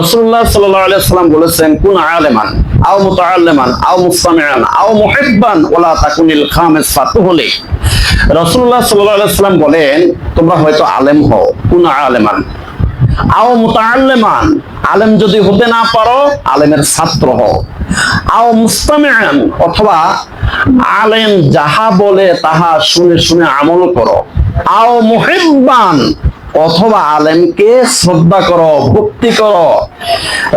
রসুল্লাহ সাল্লাম বলেছেন, কোন আলেমান, আও মুতাআল্লিমান, আও মুস্তামিআন, আও ওয়ালা তাকুনিল রসুল্লাহ সাল্লাম বলেন, তোমরা হয়তো আলেম হও, কোন আলেমান, আও আলেম যদি হতে না পারো, আলেমের ছাত্র হও। আও মুস্তামিআন, অথবা আলেম যাহা বলে তাহা শুনে শুনে আমল করো। আও মুহিব্বান অথবা আলেমকে শ্রদ্ধা করো, ভক্তি করো।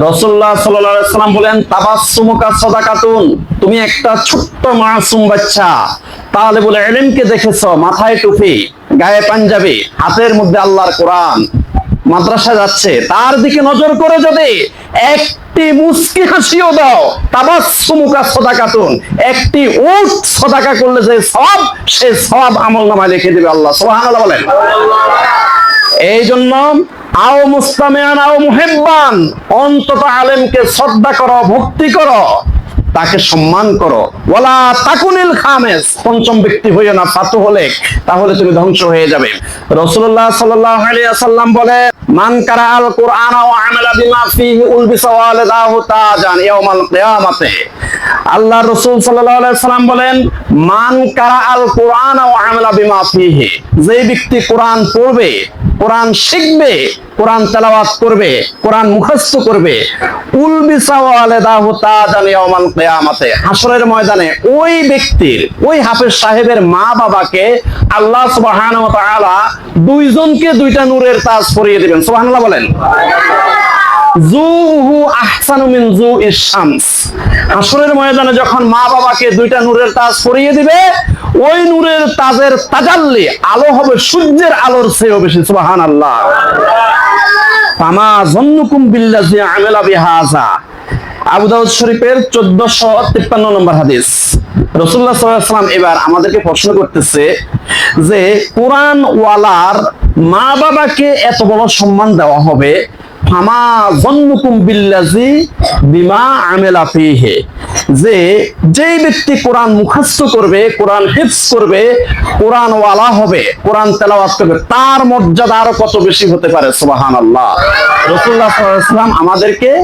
রসুল্লাহ সাল্লাম বলেন তাবাসুমুকা সদাকাতুন, তুমি একটা ছোট্ট মাসুম বাচ্চা। তাহলে বলে, এলেমকে দেখেছ, মাথায় টুপি, গায়ে পাঞ্জাবি, হাতের মধ্যে আল্লাহর কোরআন, মাদ্রাসা যাচ্ছে, তার দিকে নজর করে যদি একটি মুস্কি হাসিও দাও তাবাসুমুকা সদাকাতুন, একটি উট সদাকা করলে যে সব, সে সব আমল নামায় লিখে দিবে আল্লাহ। সুবহানাল্লাহ বলেন। এই জন্য আও মুস্তামিয়ান, আও মুহিব্বান, অন্তত আলেমকে শ্রদ্ধা করো, ভক্তি করো, তাকে সম্মান করো। ওয়ালা তাকুনিল খামেস পঞ্চম ব্যক্তি হইও না, ফাতু হলে তাহলে তুমি ধ্বংস হয়ে যাবে। রাসূলুল্লাহ সাল্লাল্লাহু আলাইহি ওয়াসাল্লাম বলে মান কারা আল কোরআন ওয়া আমালা বিমা ফিহি উলবিসা ওয়ালাদাহু তাজান ইয়াউমাল কিয়ামাতে। আল্লাহ রাসূল সাল্লাল্লাহু আলাইহি ওয়াসাল্লাম বলেন, মান কারা আল কোরআন ওয়া আমালা বিমা ফিহি? যে ব্যক্তি কোরআন পড়বে কোরআন শিখবে, কোরআন তেলাওয়াত করবে, কোরআন মুখস্ত করবে। হাসরের ময়দানে ওই ব্যক্তির, ওই হাফেজ সাহেবের মা বাবাকে আল্লাহ তাআলা দুইজনকে দুইটা নূরের তাজ পরিয়ে দিবেন। সুবহানাল্লাহ বলেন। জুহু আহসানু মিন জু শামস। হাসরের ময়দানে যখন মা বাবাকে দুইটা নূরের তাজ পরিয়ে দিবে, ওই নূরের তাজের তাজাল্লি আলো হবে, সূর্যের আলোর চেয়েও বেশি ফামা জন্নুকুম বিল্লাজি আমেলা বিহাজা আবু দাউদ শরীফের 1453 নম্বর হাদিস। আলাইহি ওয়াসাল্লাম এবার আমাদেরকে প্রশ্ন করতেছে যে কোরআন ওয়ালার মা বাবাকে এত বড় সম্মান দেওয়া হবে যে, যেই ব্যক্তি কোরআন মুখস্থ করবে, কোরআন হিফস করবে কোরআন ওয়ালা হবে, কোরআন তেলাওয়াত করবে, তার মর্যাদা আরও কত বেশি হতে পারে? সুবাহান আল্লাহ রসুল্লাহ আমাদেরকে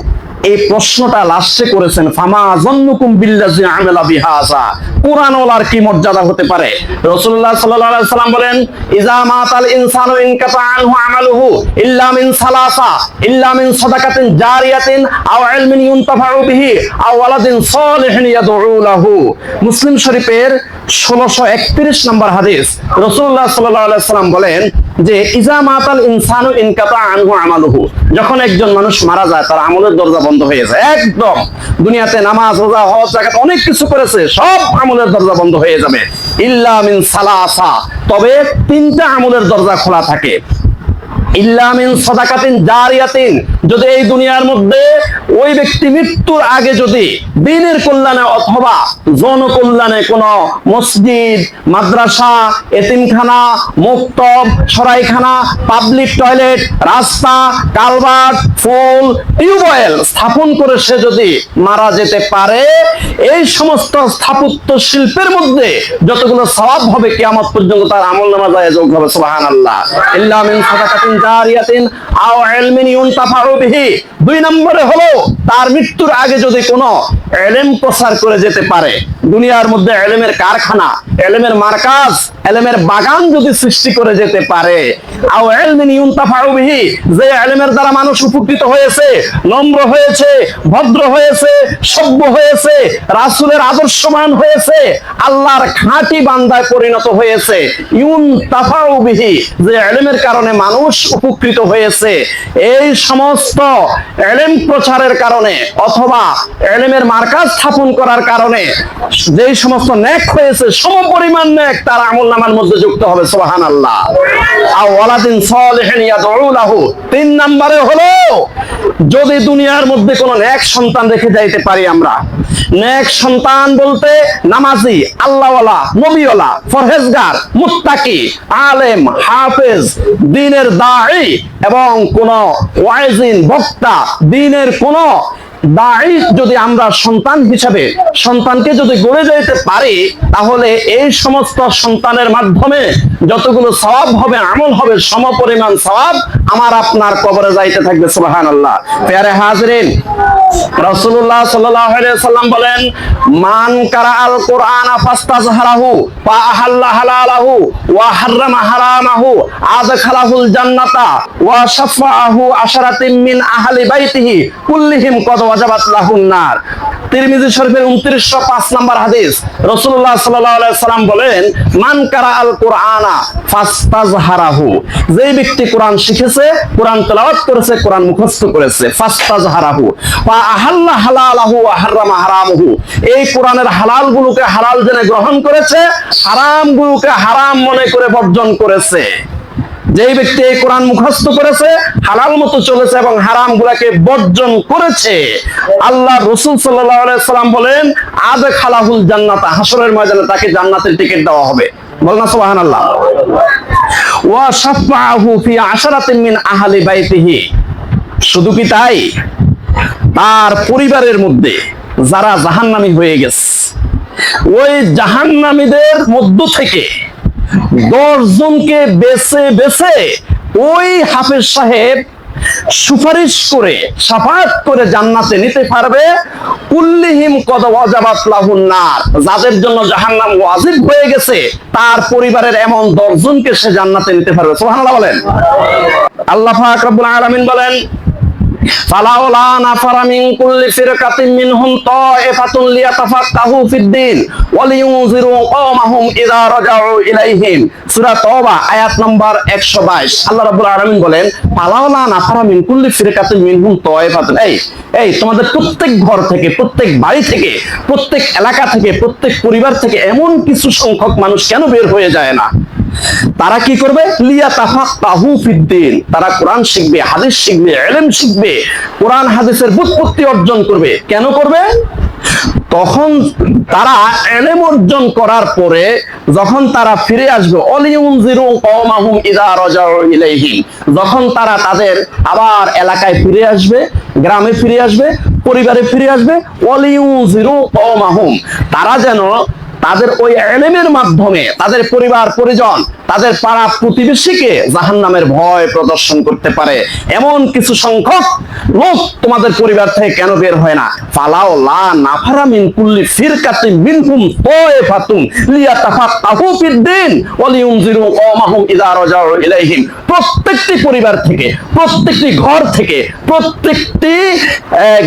এই প্রশ্নটা লাস্টে করেছেন, ফামা জন্নুকুম বিল্লাজি আমেলা বিহাজা কোরআন ওয়ালার কি মর্যাদা হতে পারে? রাসূলুল্লাহ সাল্লাল্লাহু আলাইহি সাল্লাম বলেন ইজা মাতাল ইনসানু ইনকাতা আনহু আমালুহু ইল্লা মিন সালাসা, ইল্লা মিন সাদাকাতিন জারিয়াতিন আও ইলমিন ইউনতাফাউ বিহি, আও ওয়ালাদিন সালিহিন ইয়াদউ লাহু। মুসলিম শরীফের 1631 নম্বর হাদিস, রাসূলুল্লাহ সাল্লাল্লাহু আলাইহি সাল্লাম বলেন যে, ইজা মাতাল ইনসানু ইনকাতা আনহু আমালুহু। যখন একজন মানুষ মারা যায়, তার আমলের দরজা বন্ধ হয়ে যায়। একদম। দুনিয়াতে নামাজ, রোজা, হজ জাকাত অনেক কিছু করেছে, সব আমলের দরজা বন্ধ হয়ে যাবে। ইল্লা মিন সালাসা। তবে তিনটা আমলের দরজা খোলা থাকে। ইল্লামিন সদাকাতিন জারিয়াতিন। যদি এই দুনিয়ার মধ্যে ওই ব্যক্তি মৃত্যুর আগে যদি দিনের কল্যাণে অথবা জনকল্যাণে কোন মসজিদ, মাদ্রাসা, এতিমখানা, মুক্তব, সরাইখানা, পাবলিক টয়লেট, রাস্তা ফুল, টিউবওয়েল স্থাপন করে সে যদি মারা যেতে পারে, এই সমস্ত স্থাপত্য শিল্পের মধ্যে যতগুলো সওয়াব হবে, কিয়ামত পর্যন্ত তার আমল নামা যায় হবে, সুবহানাল্লাহ। ইল্লা মিন সাদাকাতিন জারিয়াতিন আও ইলমিন ইউনতাফাউ বিহি। দুই নম্বরে হলো তার মৃত্যুর আগে যদি কোনো এলেম প্রচার করে যেতে পারে, দুনিয়ার মধ্যে এলেমের কারখানা, এলেমের মার্কাজ, এলেমের বাগান যদি সৃষ্টি করে যেতে পারে, আও ইলমিন ইউনতাফাউ বিহি, যে এলেমের দ্বারা মানুষ উপকৃত হয়েছে, নম্র হয়েছে, ভদ্র হয়েছে, সভ্য হয়েছে, রাসূলের আদর্শমান হয়েছে, আল্লাহর খাঁটি বান্দায় পরিণত হয়েছে ইউন তাফাউ যে এলেমের কারণে মানুষ উপকৃত হয়েছে, এই সমস্ত এলেম প্রচারের কারণে অথবা এলেমের মার্কাজ স্থাপন করার কারণে যেই সমস্ত নেক হয়েছে সম পরিমাণ নেক তার আমল নামার মধ্যে যুক্ত হবে সোহান আল্লাহ আর ওয়ালাদিন সলিহিন তিন নম্বরে হলো, যদি দুনিয়ার মধ্যে কোনো নেক সন্তান রেখে যাইতে পারি আমরা। নেক সন্তান বলতে নামাজি, আল্লাহওয়ালা, নবীওয়ালা ফরহেজগার মুত্তাকি, আলেম, হাফেজ, দিনের দাঈ এবং কোন ওয়াইজিন, বক্তা, দিনের কোন দায়ী যদি আমরা সন্তান হিসাবে, সন্তানকে যদি গড়ে যেতে পারি, তাহলে এই সমস্ত সন্তানের মাধ্যমে যতগুলো সওয়াব হবে, আমল হবে সম পরিমাণ সওয়াব আমার আপনার কবরে যাইতে থাকবে, সুবহানাল্লাহ। পেয়ারে হাজরিন রাসূলুল্লাহ সাল্লাল্লাহু আলাইহি সাল্লাম বলেন, মান কারা আল কোরআন ফাস্তাজহারাহু ওয়া আহাল্লা হালালাহু, ওয়া হাররামা হারামাহু, আদখালাহুল জান্নাতা, ওয়া শাফাআহু আশারাতিন মিন আহলি বাইতিহি, কুল্লিহিম কদ ওয়াজাবাত লাহুন নার। তিরমিজি শরীফের 2905 নম্বর হাদিস। আলাইহি সাল্লাম বলেন, মান কারা আল কোরআনা ফাস্তাজহারাহু। যেই ব্যক্তি কোরআন শিখেছে, কোরআন তেলাওয়াত করেছে, কোরআন মুখস্থ করেছে আহাল্লা হালালাহু ওয়া হাররামা হারামাহু। এই কোরআনের হালাল গুলোকে হালাল জেনে গ্রহণ করেছে হারাম গুলোকে হারাম মনে করে বর্জন করেছে। যেই ব্যক্তি এই কোরআন মুখস্থ করেছে, হালাল মতো চলেছে এবং হারাম গুলাকে বর্জন করেছে, আল্লাহ রসুল সাল্লাম বলেন আজ খালাহুল জান্নাতা হাসরের ময়দানে তাকে জান্নাতের টিকিট দেওয়া হবে। শুধু কি তাই? তার পরিবারের মধ্যে যারা জাহান্নামী হয়ে গেছে, ওই জাহান্নামীদের মধ্য থেকে দশ জনকে বেছে বেছে ওই হাফেজ সাহেব সুপারিশ করে সাফাত করে জান্নাতে নিতে পারবে। কুল্লিহিম কদ ওয়াজাবাত লাহুন নার। যাদের জন্য জাহান্নাম ওয়াজিব হয়ে গেছে, তার পরিবারের এমন দশজনকে সে জান্নাতে নিতে পারবে। সুবহানাল্লাহ বলেন। আল্লাহ পাক রব্বুল আলামিন বলেন ফালাউলা নাফারা কুল্লি ফিরকাতিন মিনহুম তাইফাতুন লিয়াতাফাক্কাহু ফিদ-দ্বীন ওয়া লিয়ুনজিরু কওমাহুম রাজাউ ইলাইহিম। সূরা তওবা, আয়াত নম্বর 122 আল্লাহ রাব্বুল আলামিন বলেন, ফালাউলা নাফারা কুল্লি ফিরকাতিন মিনহুম তাইফাতুন। এই এই, তোমাদের প্রত্যেক ঘর থেকে, প্রত্যেক বাড়ি থেকে, প্রত্যেক এলাকা থেকে, প্রত্যেক পরিবার থেকে এমন কিছু সংখ্যক মানুষ কেন বের হয়ে যায় না? তারা কি করবে? লিয়া তাফাক্কাহু ফিদ্দিন। তারা কোরআন শিখবে, হাদিস শিখবে ইলম শিখবে, কোরআন হাদিসের বুৎপত্তি অর্জন করবে। কেন করবে? তখন তারা এলেম অর্জন করার পরে যখন তারা ফিরে আসবে যখন তারা তাদের আবার এলাকায় ফিরে আসবে, গ্রামে ফিরে আসবে, পরিবারে ফিরে আসবে তারা যেন তাদের ওই এলেমের মাধ্যমে তাদের পরিবার, পরিজন, তাদের পাড়া প্রতিবেশীকে জাহান নামের ভয় প্রদর্শন করতে পারে। এমন কিছু সংখ্যক লোক তোমাদের পরিবার থেকে কেন বের হয় না? ফালাও লা নাফারা মিন কুল্লি ফিরকাতিন মিনহুম তাইফাতুন লিয়াতাফাক্কাহু ফিদ্দিন ওয়া লিয়ুনজিরু কওমাহুম ইযা রাজাউ ইলাইহিম। প্রত্যেকটি পরিবার থেকে, প্রত্যেকটি ঘর থেকে, প্রত্যেকটি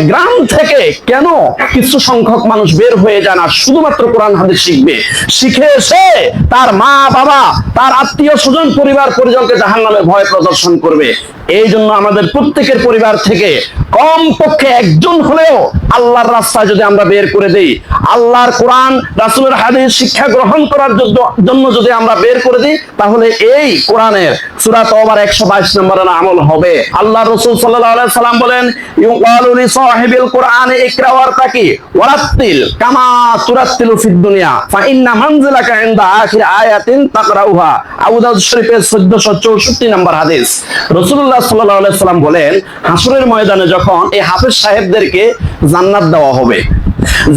গ্রাম থেকে কেন কিছু সংখ্যক মানুষ বের হয়ে যায় না? শুধুমাত্র কোরআন হাদিস শিখবে। শিখে এসে তার মা বাবা তার আত্মীয় স্বজন পরিবার পরিজনকে জাহান নামে ভয় প্রদর্শন করবে। এই জন্য আমাদের প্রত্যেকের পরিবার থেকে কম পক্ষে একজন হলেও আল্লাহর রাস্তায় যদি আমরা বের করে দেই, আল্লাহর কোরআন, রাসূলের হাদিস শিক্ষা গ্রহণ করার জন্য- যদি আমরা বের করে দিই, তাহলে এই কোরআনের সূরা তওবার 122 নম্বরের আমল হবে। আল্লাহ রাসূল সাল্লাম বলেন, ইউকালু লি সাহিবিল কোরআন ইকরা ওয়ারতাকি ওয়ারাত্তিল কামা তুরাত্তিলু ফিদ দুনিয়া, ফা ইন্না মানজিলাকা ইনদা আখির আয়াতিন তাকরাউহা। আবু দাউদ শরীফের 1464 নম্বর হাদিস। রাসূলুল্লাহ সাল্লাল্লাহু সাল্লাহ সাল্লাম বলেন হাসুরের ময়দানে যখন এই হাফেজ সাহেবদেরকে জান্নাত দেওয়া হবে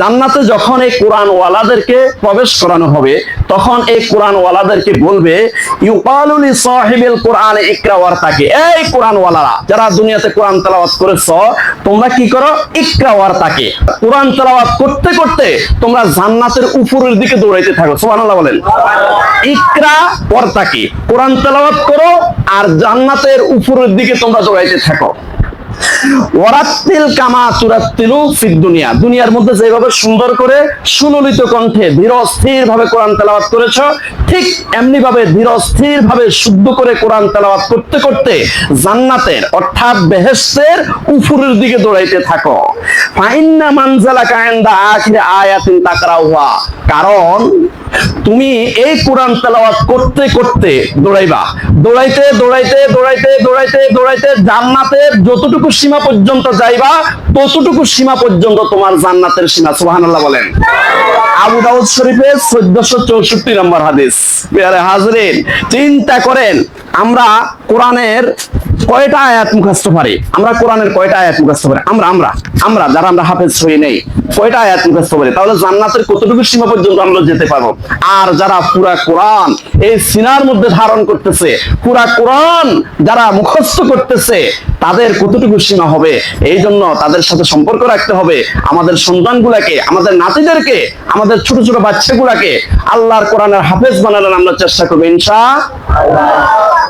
জান্নাতে যখন এই কোরআন ওয়ালাদেরকে প্রবেশ করানো হবে, তখন এই কোরআন ওয়ালাদেরকে বলবে কোরআন ইকরা ওয়ারতাকি এই কোরআন ওয়ালারা যারা দুনিয়াতে কোরআন তেলাওয়াত তোমরা কি করো? ইকরা ওয়ারতাকি কোরআন তেলাওয়াত করতে করতে তোমরা জান্নাতের উপরের দিকে দৌড়াইতে থাকো। সুবহানাল্লাহ বলেন। ইকরা ওয়ারতাকি কোরআন তেলাওয়াত করো আর জান্নাতের উপরের দিকে তোমরা দৌড়াইতে থাকো। ওয়ারাত্তিল কামা ফিদ দুনিয়া। দুনিয়ার মধ্যে যেভাবে সুন্দর করে সুললিত কণ্ঠে ধীর স্থির ভাবে কোরআন ঠিক এমনি ভাবে ধীর ভাবে শুদ্ধ করে কোরআন তেলাওয়াত করতে করতে জান্নাতের, অর্থাৎ বেহেশতের উপরের দিকে দৌড়াইতে থাকো। ফাইন্না মানজালা কায়েন্দা আয়াতিন কারণ তুমি এই কোরআন তেলাওয়াত করতে করতে দৌড়াইবা। দৌড়াইতে দৌড়াইতে দৌড়াইতে দৌড়াইতে দৌড়াইতে জান্নাতের যতটুকু সীমা পর্যন্ত যাইবা, ততটুকু সীমা পর্যন্ত তোমার জান্নাতের সীমা, সুবহানাল্লাহ বলেন। আবু দাউদ শরীফের 1464 নম্বর হাদিস। পেয়ারে হাজরিন, চিন্তা করেন, আমরা কোরআনের কয়টা আয়াত মুখস্থ পারি? আমরা কোরআনের কয়টা আয়াত মুখস্থ পারি? আমরা আমরা আমরা, যারা আমরা হাফেজ হই নেই কয়টা আয়াত মুখস্থ করে? তাহলে জান্নাতের কতটুকু সীমা পর্যন্ত আমরা যেতে পারব? আর যারা পুরা কোরআন, এই সিনার মধ্যে ধারণ করতেছে, পুরা কোরআন যারা মুখস্থ করতেছে তাদের কতটুকু সীমা হবে, এই জন্য তাদের সাথে সম্পর্ক রাখতে হবে। আমাদের সন্তানগুলাকে, আমাদের নাতিদেরকে, আমাদের ছোট ছোট বাচ্চাগুলাকে আল্লাহর কোরআনের হাফেজ বানানোর আমরা চেষ্টা করব ইনশা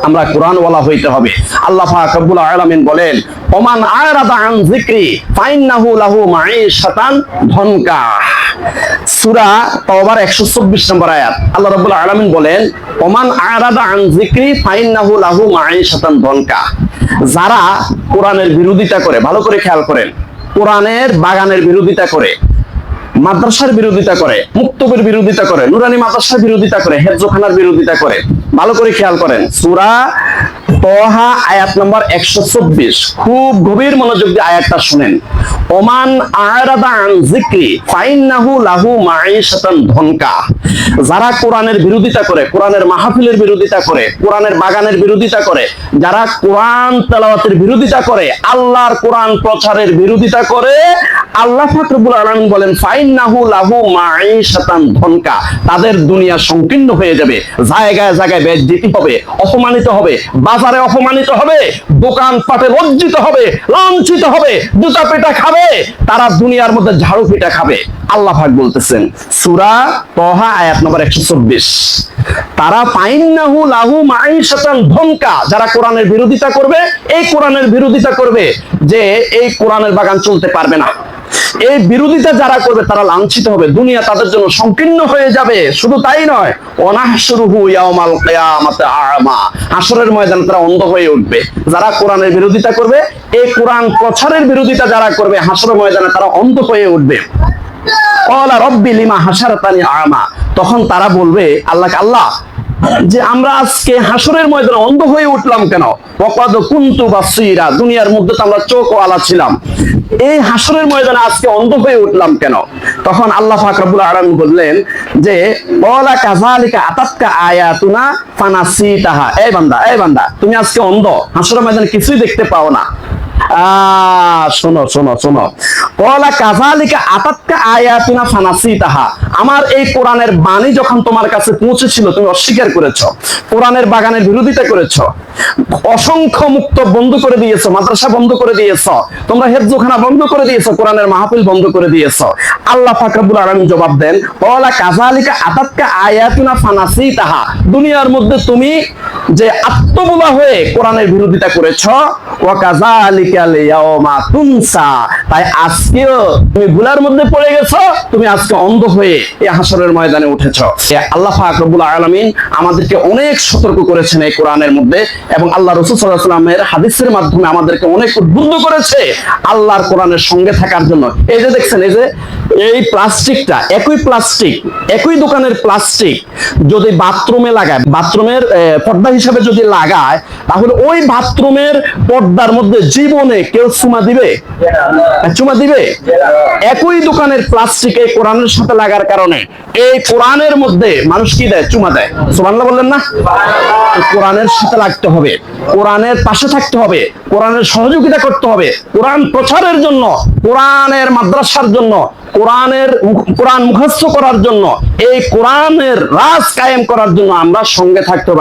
আমরা কোরআন ওয়ালা হইতে হবে। আল্লাহ পাক বলেন, ওমান আরাদা আন যিকরি ফাইন্নাহু লাহু মাঈশাতান ধনকা। সূরা তাওবার 124 নম্বর আয়াত। আল্লাহ রাব্বুল বলেন, ওমান আরাদা আন যিকরি ফাইন্নাহু লাহু মাঈশাতান ধনকা। যারা কোরআনের বিরোধিতা করে, ভালো করে খেয়াল করেন, কোরআনের বাগানের বিরোধিতা করে, মাদ্রাসার বিরোধিতা করে, মুক্তবের বিরোধিতা করে, নুরানি মাদ্রাসার বিরোধিতা করে হেফজোখানার বিরোধিতা করে, ভালো করে খেয়াল করেন, সুরা তহা আয়াত নম্বর একশো চব্বিশ। খুব গভীর মনোযোগ দিয়ে আয়াতটা শুনেন। ওমান আরাদা আন যিকরি, ফাইন্নাহু লাহু মাঈশাতান ধনকা। যারা কোরআনের বিরোধিতা করে, কোরআনের মাহফিলের বিরোধিতা করে, কোরআনের বাগানের বিরোধিতা করে, যারা কোরআন তেলাওয়াতের বিরোধিতা করে, আল্লাহর কোরআন প্রচারের বিরোধিতা করে, আল্লাহ ফাকরুল আলমিন বলেন, ফাইন্নাহু লাহু মাঈশাতান ধনকা। তাদের দুনিয়া সংকীর্ণ হয়ে যাবে, জায়গায় জায়গায় বেদ বেজ্জিতি হবে, অপমানিত হবে বাজারে অপমানিত হবে দোকান পাটে লজ্জিত হবে, লাঞ্ছিত হবে জুতা পেটা খাবে, তারা দুনিয়ার মধ্যে ঝাড়ু পিটা খাবে। আল্লাহ পাক বলতেছেন, সূরা তহা আয়াত নম্বর 124 তারা পাইন্নাহু লাহু মাঈশাতান ধমকা, যারা কোরআনের বিরোধিতা করবে, এই কোরআনের বিরোধিতা করবে যে এই কোরআনের বাগান চলতে পারবে না। এই বিরোধিতা যারা করবে, তারা লাঞ্ছিত হবে। দুনিয়া তাদের জন্য সংকীর্ণ হয়ে যাবে। শুধু তাই নয় অনাহসুরুহু ইয়াউমাল কিয়ামাতে আ'মা। হাসরের ময়দানে তারা অন্ধ হয়ে উঠবে। যারা কোরআনের বিরোধিতা করবে, এই কোরআন প্রচারের বিরোধিতা যারা করবে হাসরের ময়দানে তারা অন্ধ হয়ে উঠবে। কলা রব্বি লিমা হাসারাতানি আমা। তখন তারা বলবে আল্লাহ আল্লাহ যে আমরা আজকে হাসরের ময়দানে অন্ধ হয়ে উঠলাম কেন? ওয়াকাদ কুনতু বাসীরা, দুনিয়ার মধ্যে তো আমরা চোখ আলা ছিলাম। এই হাসরের ময়দানে আজকে অন্ধ হয়ে উঠলাম কেন? তখন আল্লাহ পাক রব্বুল আলামিন বললেন যে, ওয়ালা কাযালিকা আতাতকা আয়াতুনা ফানাসিতাহা। এই বান্দা এই বান্দা, তুমি আজকে অন্ধ। হাসরের ময়দানে কিছুই দেখতে পাও না। শোনো শোনো শোনো। কলা কাজালিকা আতাতকা আয়াতিনা ফানাসি তাহা আমার এই কোরআনের বাণী যখন তোমার কাছে পৌঁছেছিল, তুমি অস্বীকার করেছ। কোরআনের বাগানের বিরোধিতা করেছ। অসংখ্য মুক্ত বন্ধ করে দিয়েছ, মাদ্রাসা বন্ধ করে দিয়েছ, তোমরা হেফজোখানা বন্ধ করে দিয়েছ, কোরআনের মাহফিল বন্ধ করে দিয়েছ। আল্লাহ ফাকরাবুল আলামিন জবাব দেন কাজালিকা আতাতকা আয়াতুনা ফানাসিতাহা। দুনিয়ার মধ্যে তুমি যে আত্মবোলা হয়ে কোরআনের বিরোধিতা তুনসা। তাই তুমি গুলার মধ্যে পড়ে গেছো, তুমি আজকে অন্ধ হয়ে এই হাসরের ময়দানে উঠেছো। আল্লাহ আলামিন আমাদেরকে অনেক সতর্ক করেছেন এই কোরআনের মধ্যে এবং আল্লাহ রসুলের হাদিসের মাধ্যমে আমাদেরকে অনেক উদ্বুদ্ধ করেছে আল্লাহর কোরআনের সঙ্গে থাকার জন্য। এই যে দেখছেন, এই যে এই প্লাস্টিকটা একই প্লাস্টিক একই দোকানের প্লাস্টিক যদি বাথরুমে লাগায় বাথরুমের পর্দা হিসাবে যদি লাগায় তাহলে ওই বাথরুমের পর্দার মধ্যে জীবনে কেউ চুমা দিবে? চুমা দিবে? একই দোকানের প্লাস্টিক এই কোরআনের সাথে লাগার কারণে এই কোরআনের মধ্যে মানুষ কি দেয়? চুমা দেয়। সুবহানাল্লাহ বললেন না? কোরআনের সাথে লাগতে হবে। কোরআনের পাশে থাকতে হবে। কোরআনের সহযোগিতা করতে হবে। কোরআন প্রচারের জন্য কোরআনের মাদ্রাসার জন্য কোরআনের কোরআন মুখস্থ করার জন্য, এই কোরআনের রাজ কায়েম করার জন্য আমরা সঙ্গে থাকতে হবে